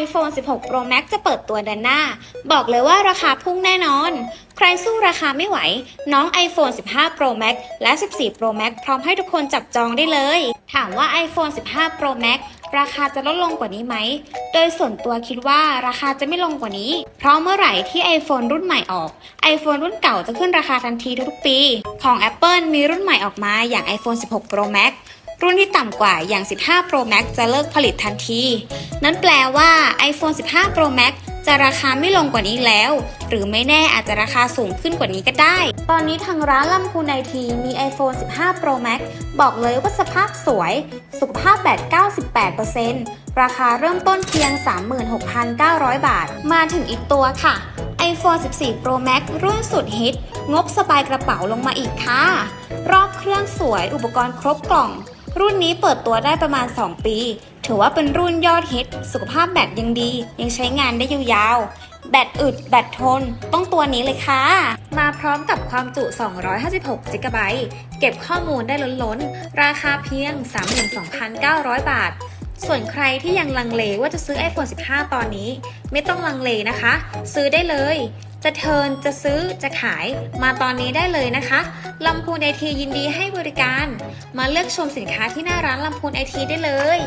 iPhone 16 Pro Max จะเปิดตัวเดือนหน้า บอกเลยว่าราคาพุ่งแน่นอน ใครสู้ราคาไม่ไหว น้อง iPhone 15 Pro Max และ 14 Pro Max พร้อมให้ทุกคนจับจองได้เลย ถามว่า iPhone 15 Pro Max ราคาจะลดลงกว่านี้ไหม โดยส่วนตัวคิดว่าราคาจะไม่ลงกว่านี้ เพราะเมื่อไหร่ที่ iPhone รุ่นใหม่ออก iPhone รุ่นเก่าจะขึ้นราคาทันทีทุกปี ของ Apple มีรุ่นใหม่ออกมาอย่าง iPhone 16 Pro Max รุ่นที่ต่ำกว่าอย่าง 15 Pro Max จะเลิกผลิตทันที นั่นแปลว่า iPhone 15 Pro Max จะราคาไม่ลงกว่านี้แล้ว หรือไม่แน่อาจจะราคาสูงขึ้นกว่านี้ก็ได้ ตอนนี้ทางร้านลำพูนไอทีมี iPhone 15 Pro Max บอกเลยว่าสภาพสวย สุขภาพแบต98%ราคาเริ่มต้นเพียง 36,900 บาท มาถึงอีกตัวค่ะ iPhone 14 Pro Max รุ่นสุดฮิต งบสบายกระเป๋าลงมาอีกค่ะ รอบเครื่องสวยอุปกรณ์ครบกล่อง รุ่นนี้เปิดตัวได้ประมาณ 2 ปี ถือว่าเป็นรุ่นยอดฮิต สุขภาพแบตยังดี ยังใช้งานได้ยาวๆ แบตอึด แบตทน ต้องตัวนี้เลยค่ะ มาพร้อมกับความจุ 256 g b เก็บข้อมูลได้ล้นๆ ราคาเพียง 32,900 บาทส่วนใครที่ยังลังเลว่าจะซื้อ iPhone 15 ตอนนี้ ไม่ต้องลังเลนะคะ ซื้อได้เลย จะเทิร์นจะซื้อจะขายมาตอนนี้ได้เลยนะคะลำพูนไอทียินดีให้บริการ มาเลือกชมสินค้าที่หน้าร้านลำพูนไอทีได้เลย